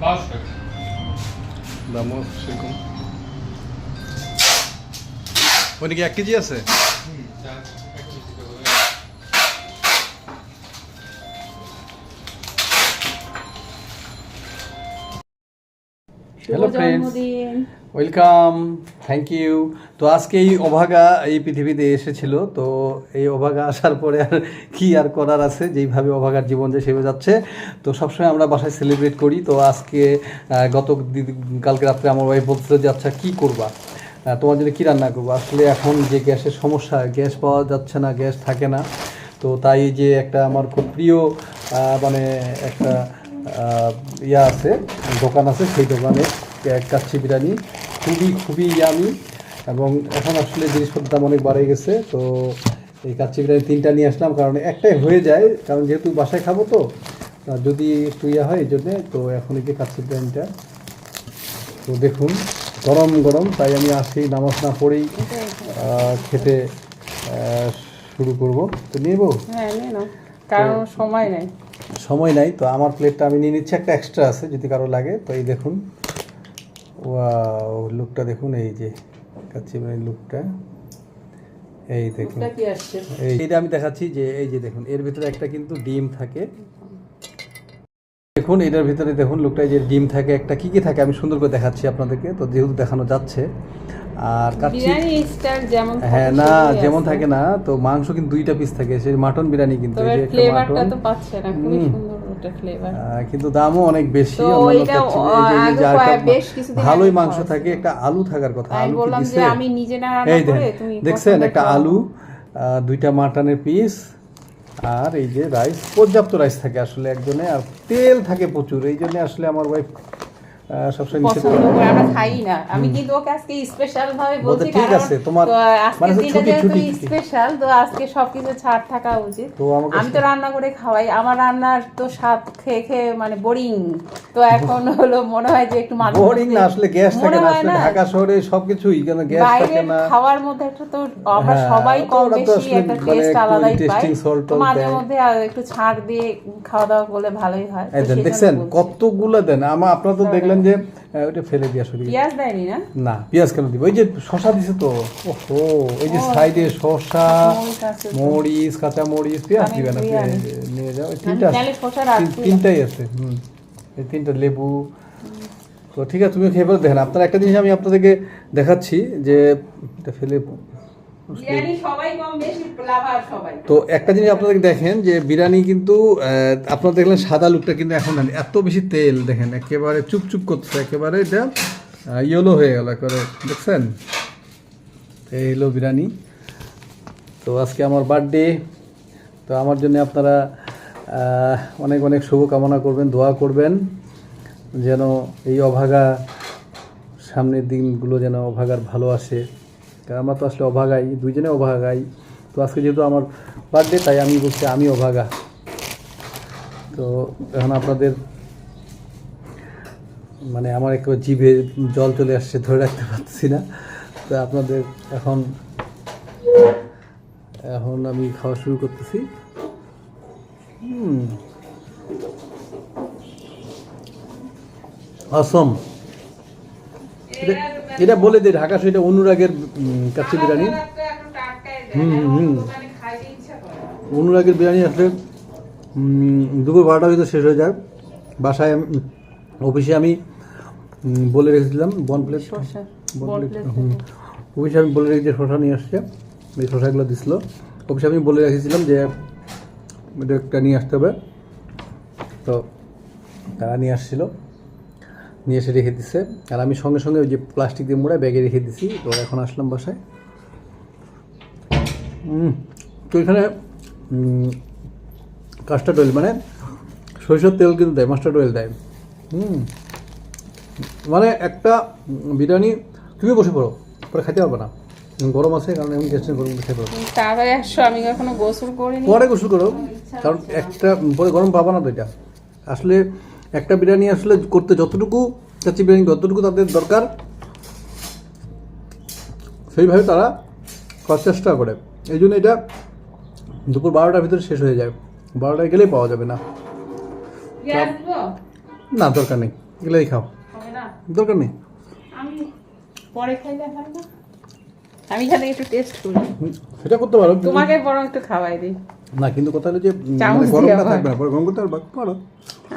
বারোশো টাকা দামও সেরকম ওইটা কি এক কেজি আছে হুম চার ওয়েলকাম থ্যাংক ইউ তো আজকে এই অভাগা এই পৃথিবীতে এসেছিল। তো এই অভাগা আসার পরে আর কি আর করার আছে? যেইভাবে অভাগার জীবন যে সেভাবে যাচ্ছে। তো সবসময় আমরা বাসায় সেলিব্রেট করি। তো আজকে গত কালকে রাত্রে আমার ওয়াইফ বলছিল যে আচ্ছা কী করবা? তোমার জন্য কী রান্না করব? আসলে এখন যে গ্যাসের সমস্যা, গ্যাস পাওয়া যাচ্ছে না, গ্যাস থাকে না। তো তাই যে একটা আমার খুব প্রিয় মানে একটা ইয়া আছে, দোকান আছে। সেই দোকানে কাচ্চি বিরিয়ানি। খুবই খুবই ইয়ামি এবং এখন আসলে জিনিসপত্রের দাম অনেক বাড়ে গেছে তো এই কাচ্চি বিরিয়ানি তিনটা নিয়ে আসলাম কারণ একটাই হয়ে যায় কারণ যেহেতু বাসায় খাব তো যদি একটু ইয়া হয় এই জন্যে তো এখন এই যে কাচ্চি বিরিয়ানিটা তো দেখুন গরম গরম তাই আমি আসি নামাজ না পড়েই খেতে শুরু করব। তো নিয়ে নেব হ্যাঁ কারণ সময় নেই। সময় নাই তো আমার প্লেটটা আমি নিয়ে নিচ্ছি একটা এক্সট্রা আছে যদি কারও লাগে তো এই দেখুন ওয়াও লুকটা দেখুন এই যে কাচ্চি বিরিয়ানির লুকটা এই দেখুন। এটা কি আসছে? এই এটা আমি দেখাচ্ছি যে এই যে দেখুন এর ভিতরে একটা কিন্তু ডিম থাকে। দেখুন এটার ভিতরে দেখুন লোকটা যে ডিম থাকে একটা কি কি থাকে আমি সুন্দর করে দেখাচ্ছি আপনাদেরকে তো যেহেতু দেখানো যাচ্ছে। আর কাচ্চি হ্যাঁ না যেমন থাকে না তো মাংস কিন্তু দুইটা পিস থাকে সেই মাটন বিরিয়ানি কিন্তু এই যে একটা মাটন ওটা ফ্লেভার কিন্তু দামও অনেক বেশি ভালোই মাংস থাকে একটা আলু থাকার কথা আলু বললাম যে আমি নিজে না রান্না করে তুমি দেখছেন একটা আলু দুইটা মাটনের পিস আর এই যে রাইস পর্যাপ্ত রাইস থাকে আসলে একজনে আর তেল থাকে প্রচুর এই জন্য আসলে আমার ওয়াইফ সবসময় পছন্দ করে। করে আমরা খাই না। আমি কিন্তু ওকে আজকে স্পেশাল ভাবে বলছি ঠিক আছে, তোমার- মানে ছুটি, ছুটি, ছুটি। স্পেশাল তো আজকে সবকিছু ছাড় থাকা উচিত। আমি তো রান্না করে খাওয়াই আমার রান্নার তো স্বাদ খেয়ে খেয়ে মানে বোরিং তো এখন হলো মনে হয় যে একটু মাঝে বোরিং না আসলে গ্যাস থাকে না আসলে ঢাকা শহরে সবকিছুই কেন গ্যাস থাকে না? খাওয়ার মধ্যে একটা তো আমরা হ্যাঁ, সবাই তো কম বেশি একটা মানে টেস্ট আলাদাই পাই। তো মাঝে মধ্যে একটু ছাড় দিয়ে খাওয়া দাওয়া করলে ভালোই হয়। দেখছেন কতগুলো দেন আমার আপনারা তো দেখলেন যে আহ, ওইটা ফেলে দিয়া শুরু পেঁয়াজ দেয়নি না? না পেঁয়াজ কেন দিব? ওই যে শশা দিছে তো। ওহো ওই যে সাইডে শশা মরিচ কাঁচা মরিচ পেঁয়াজ দিবে না নিয়ে যাও। এই তিনটা তিনটাই আছে হুম। এই তিনটা লেবু। তো ঠিক আছে তুমি খেয়ে ফেলে। দেখেন আপনার একটা জিনিস আমি আপনাদেরকে দেখাচ্ছি যে এটা ফেলে তো একটা জিনিস আপনাদেরকে দেখেন যে বিরিয়ানি কিন্তু আপনারা দেখলেন সাদা লুকটা কিন্তু এখন। এত বেশি তেল, দেখেন, একেবারে চুপচুপ করছে একেবারে এটা ইয়েলো হয়ে গেল, একেবারে, দেখছেন? এই হলো বিরিয়ানি। তো আজকে আমার বার্থডে, তো আমার জন্য আপনারা অনেক অনেক শুভকামনা করবেন, দোয়া করবেন, যেন এই অভাগা সামনের দিনগুলো যেন অভাগার ভালো আসে। কারণ আমরা তো আসলে অভাগাই, দুইজনে অভাগাই। তো আজকে যেহেতু আমার বার্থডে তাই আমি বলছি আমি অভাগা। তো এখন আপনাদের মানে আমার একটু জিভে জল চলে আসছে, ধরে রাখতে পারছি না। তো আপনাদের এখন এখন আমি খাওয়া শুরু করতেছি। অসম এটা- বলে দে ঢাকা এটা অনুরাগের কাচ্চি বিরিয়ানি। হুম, হুম, হুম। অনুরাগের বিরিয়ানি আসলে দুপুর বারোটা ভিতরে শেষ হয়ে যায় বাসায় অফিসে আমি বলে রেখেছিলাম বন প্লেট। অফিসে আমি বলে রেখেছি শশা নিয়ে আসছে। এই শশাগুলো দিছিল। অফিসে আমি বলে রেখেছিলাম যে এটা একটা নিয়ে আসতে হবে। তো তারা নিয়ে আসছিল। নিয়ে এসে রেখে দিছে। আর আমি সঙ্গে সঙ্গে ওই যে প্লাস্টিক দিয়ে মোড়ায় ব্যাগে রেখে দিছি। তো এখন আসলাম বাসায়। তো এখানে কাস্টার্ড অয়েল মানে সরিষার তেল কিন্তু দেয় মাস্টার্ড অয়েল দেয়। হুম মানে একটা বিরিয়ানি তুমি বসে পড়ো পরে খেতে পারবে না। গরম আছে কারণ এখন গ্যাসটা গরম খেতে তাড়াতাড়ি আসছো আমি এখনও গোসল করিনি? পরে গোসল করো কারণ একটা পরে গরম পাবা না তো এটা। আসলে একটা বিরিয়ানি আসলে করতে যতটুকু চাচ্ছি বিরিয়ানি যতটুকু তাদের দরকার সেইভাবে তারা করার চেষ্টা করে। এই জন্য এটা দুপুর বারোটার ভিতরে শেষ হয়ে যায়। বারোটায় গেলেই পাওয়া যাবে না। না দরকার নেই। এগুলাই খাও। দরকার নেই। আমি পরে খাইলে হয় না? আমি খালি একটু টেস্ট করি। সেটা করতে পারো তোমাকে বরং একটু খাওয়াই দিই। না কিন্তু কথা হলো যে মানে গরমটা থাকবে না। পরে গরম করতে পারবা পারো।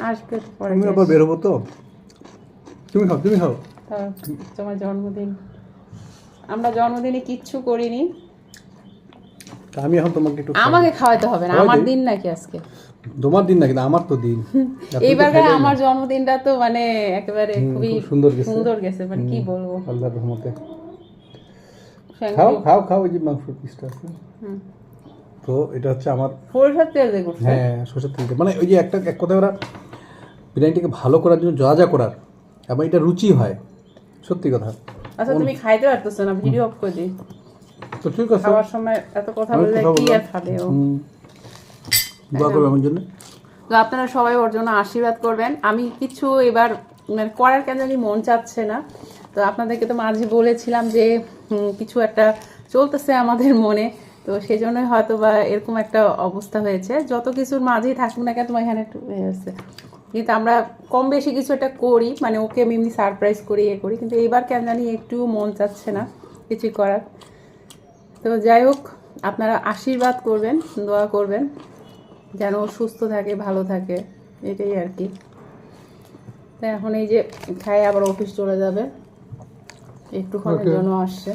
আসবে পরে আমি আবার বেরোবো তো? তুমি খাও তুমি খাও। তোমার জন্মদিন। আমরা জন্মদিনে কিচ্ছু করিনি। আমি এখন তোমাকে একটু আমাকে খাওয়াইতে হবে না আমার দিন নাকি আজকে? তোমার দিন না আমার তো দিন। এইবার আমার জন্মদিনটা তো মানে একেবারে খুবই সুন্দর গেছে। সুন্দর গেছে মানে কি বলব? আল্লাহর রহমতে। খাও খাও খাও ওই যে মাংস পিসটা আছে। হুম। তো এটা হচ্ছে আমার সরিষার তেল দিয়ে করছে? হ্যাঁ সরষের তেল মানে ওই যে একটা এক কথায় ওরা বিরিয়ানিটাকে ভালো করার জন্য যা যা করার এবং এটা রুচি হয়। সত্যি কথা। আচ্ছা তুমি খাইতে পারতেছো না ভিডিও অফ করে দিই। তো ঠিক আছে। খাওয়ার সময় এত কথা কি আর খাবে ও? দোয়া করবে আমার জন্য। তো আপনারা সবাই ওর জন্য আশীর্বাদ করবেন। আমি কিছু এবার মানে করার কেন জানি মন চাচ্ছে না। তো আপনাদেরকে তো মাঝে বলেছিলাম যে কিছু একটা চলতেছে আমাদের মনে। তো সেই জন্যই হয়তো বা এরকম একটা অবস্থা হয়েছে। যত কিছুর মাঝেই থাকুক না কেন তোমার এখানে একটু হয়েছে। কিন্তু আমরা কম বেশি কিছু একটা করি মানে ওকে আমি এমনি সারপ্রাইজ করি এ করি কিন্তু এবার কেন জানি একটু মন চাচ্ছে না কিছুই করার। তো যাই হোক আপনারা আশীর্বাদ করবেন দোয়া করবেন যেন ও সুস্থ থাকে ভালো থাকে এটাই আর কি। তো এখন এই যে খাই আবার অফিস চলে যাবে একটুক্ষণের. জন্য আসছে।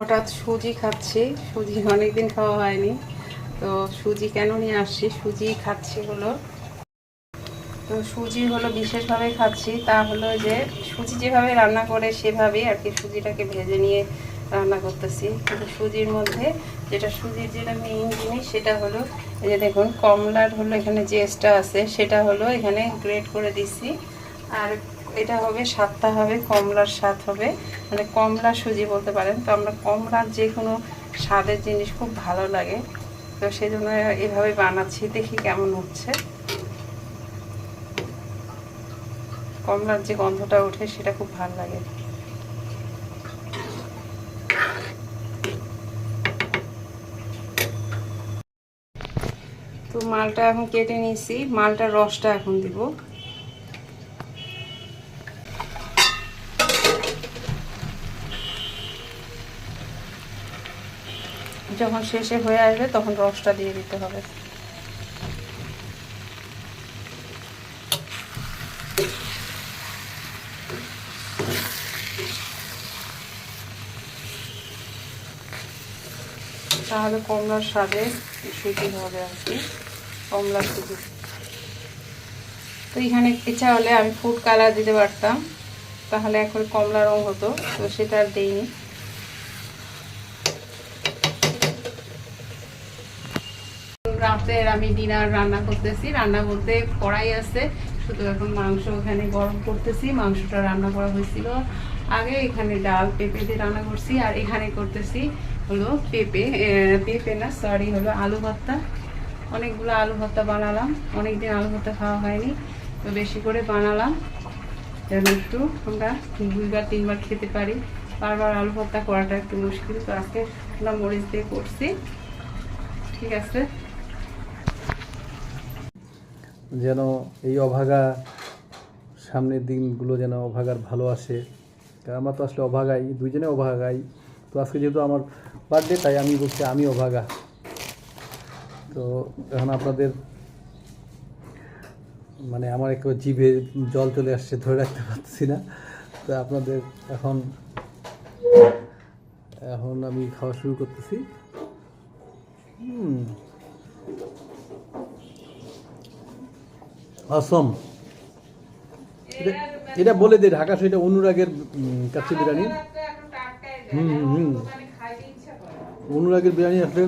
হঠাৎ সুজি খাচ্ছি। সুজি অনেকদিন খাওয়া হয়নি। তো সুজি কেন নিয়ে আসছি? সুজি খাচ্ছি হলো, তো সুজি হলো বিশেষভাবে খাচ্ছি। তা হলো যে সুজি যেভাবে রান্না করে সেভাবেই আর কি সুজিটাকে ভেজে নিয়ে রান্না করতেছি। কিন্তু সুজির মধ্যে যেটা সুজির যেটা মেইন জিনিস সেটা হলো, এই যে দেখুন, কমলার হলো এখানে জেসটা আছে সেটা হলো এখানে গ্রেট করে দিছি। আর এটা হবে স্বাদটা হবে, কমলার স্বাদ হবে। মানে কমলা সুজি বলতে পারেন। তো আমরা কমলার যে কোনো স্বাদের জিনিস খুব ভালো লাগে। তো সেই জন্য এভাবে বানাচ্ছি, দেখি কেমন হচ্ছে। কমলার যে গন্ধটা ওঠে, সেটা খুব ভালো লাগে। তো মালটা এখন কেটে নিয়েছি। মালটার রসটা এখন দিব। যখন শেষে হয়ে আসবে, তখন রসটা দিয়ে দিতে হবে। তাহলে কমলার স্বাদে সুজি হবে আর কি কমলার সুজি। তো এখানে ইচ্ছা হলে আমি ফুড কালার দিতে পারতাম, তাহলে এখন কমলা রং হতো, তো সেটা আর দিইনি। রাতের আমি ডিনার রান্না করতেছি। রান্না বলতে কড়াই আছে। শুধু এখন মাংস ওখানে গরম করতেছি। মাংসটা রান্না করা হয়েছিল। আগে এখানে ডাল, পেঁপে দিয়ে রান্না করছি। আর এখানে করতেছি হলো পেঁপে। পেঁপে না সরি হলো আলু ভর্তা। অনেকগুলো আলু ভর্তা বানালাম। অনেকদিন আলু ভর্তা খাওয়া হয়নি। তো বেশি করে বানালাম। যেন একটু আমরা দুইবার, তিনবার খেতে পারি। বারবার আলু ভর্তা করাটা একটু মুশকিল। তো আজকে মরিচ দিয়ে করছি। ঠিক আছে? যেন এই অভাগা সামনের দিনগুলো যেন অভাগার ভালো আসে। আমরা তো আসলে অভাগাই, দুইজনে অভাগাই। তো আজকে যেহেতু আমার বার্থডে তাই আমি বলছি আমি অভাগা। তো এখন আপনাদের মানে আমার একটু জিভে জল চলে আসছে, ধরে রাখতে পারছি না। তো আপনাদের এখন এখন আমি খাওয়া শুরু করতেছি। হুম। অসম এটা বলে দে ঢাকা সেটা অনুরাগের কাচ্চি বিরিয়ানি। হুম হুম হুম। অনুরাগের বিরিয়ানি আসলে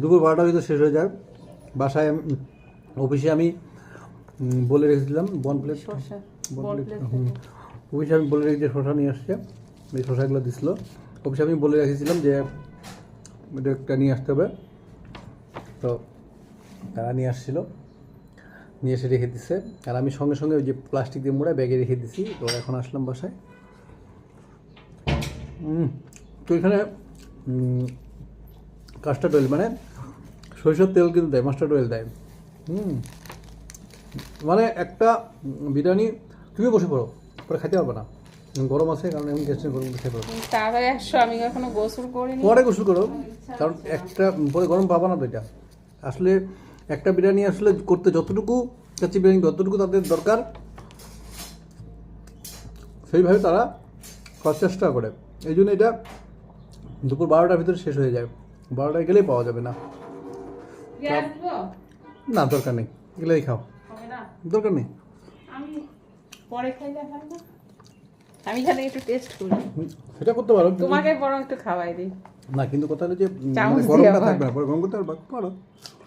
দুপুর বারোটা ভিতরে শেষ হয়ে যায়। বাসায় অফিসে আমি বলে রেখেছিলাম বন প্লেট অফিসে আমি বলে রেখেছি শশা নিয়ে আসছে এই শশাগুলো দিছিল। অফিসে আমি বলে রেখেছিলাম যে এটা একটা নিয়ে আসতে হবে। তো তারা নিয়ে আসছিল। নিয়ে এসে রেখে দিছে। আর আমি সঙ্গে সঙ্গে ওই যে প্লাস্টিক দিয়ে মোড়ায় ব্যাগে রেখে দিছি। তো এখন আসলাম বাসায়। তো এখানে কাস্টার্ড অয়েল মানে সরিষার তেল কিন্তু দেয় মাস্টার্ড অয়েল দেয়। হুম মানে একটা বিরিয়ানি তুমি বসে পড়ো পরে খেতে পারবে না। গরম আছে কারণ এমন গেছে গরম খেতে পারবে তাড়াতাড়ি আসছো আমি এখনও গোসল করিনি। পরে গোসল করো কারণ একটা পরে গরম পাবা না তো এটা। আসলে একটা বিরিয়ানি আসলে করতে যতটুকু কাচ্চি বিরিয়ানি যতটুকু তাদের দরকার সেইভাবে তারা করার চেষ্টা করে। এই জন্য এটা দুপুর বারোটার ভিতরে শেষ হয়ে যায়। বারোটায় গেলেই পাওয়া যাবে না। না দরকার নেই। এগুলোই খাও। দরকার নেই। আমি পরে খাইলে আমি এখানে একটু টেস্ট করি। সেটা করতে পারো তোমাকে বরং একটু খাওয়াই দিই। না কিন্তু কথা হলো যে মানে গরমটা থাকবে না পরে গরম করতে পারবা পারো।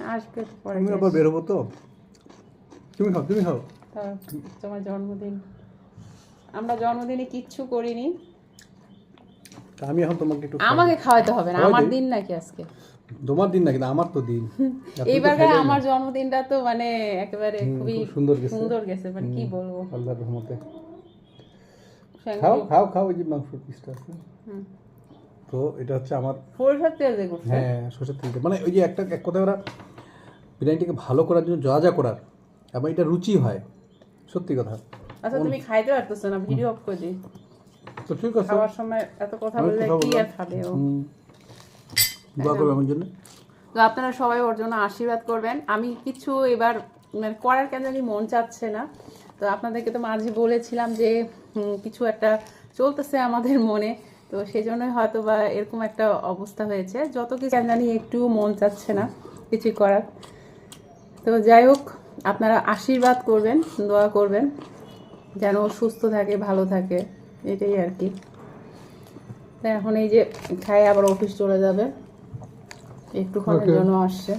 আসবে পরে আমি আবার বেরোবো তো। তুমি খাও তুমি খাও। তোমার জন্মদিন। আমরা জন্মদিনে কিচ্ছু করিনি। আমি এখন তোমাকে একটু আমাকে খাওয়াতে হবে না আমার দিন নাকি আজকে? তোমার দিন না কিন্তু আমার তো দিন। তুমি এইবার। আমার জন্মদিনটা তো মানে একেবারে খুবই সুন্দর গেছে। সুন্দর গেছে মানে কি বলব? আল্লাহর রহমতে। খাও খাও খাও যে মাংসের পিসটা আছে। হুম। তো এটা হচ্ছে আমার সরিষার তেল দিয়ে করছে? হ্যাঁ সরষের তেলটা মানে ওই যে একটা এক কথা ওরা বিরিয়ানিটাকে ভালো করার জন্য যা যা করার এবং এটা রুচি হয়। সত্যি কথা। আচ্ছা তুমি খাইতে পারতেছো না ভিডিও অফ করে দিই। তো ঠিক আছে। খাওয়ার সময় এত কথা বললে কি আর খাবে ও? দোয়া করবে আমার জন্য। তো আপনারা সবাই ওর জন্য আশীর্বাদ করবেন। আমি কিছু এবার মানে করার কেন জানি মন চাচ্ছে না। তো আপনাদেরকে তো মাঝে বলেছিলাম যে কিছু একটা চলতেছে আমাদের মনে। তো সেই জন্যই হয়তো বা এরকম একটা অবস্থা হয়েছে। যত কিছু জানি একটু মন চাচ্ছে না কিছুই করার। তো যাই হোক আপনারা আশীর্বাদ করবেন দোয়া করবেন যেন সুস্থ থাকে ভালো থাকে এটাই আর কি। এখন এই যে খায় আবার অফিস চলে যাবে। একটুক্ষণের জন্য আসছে।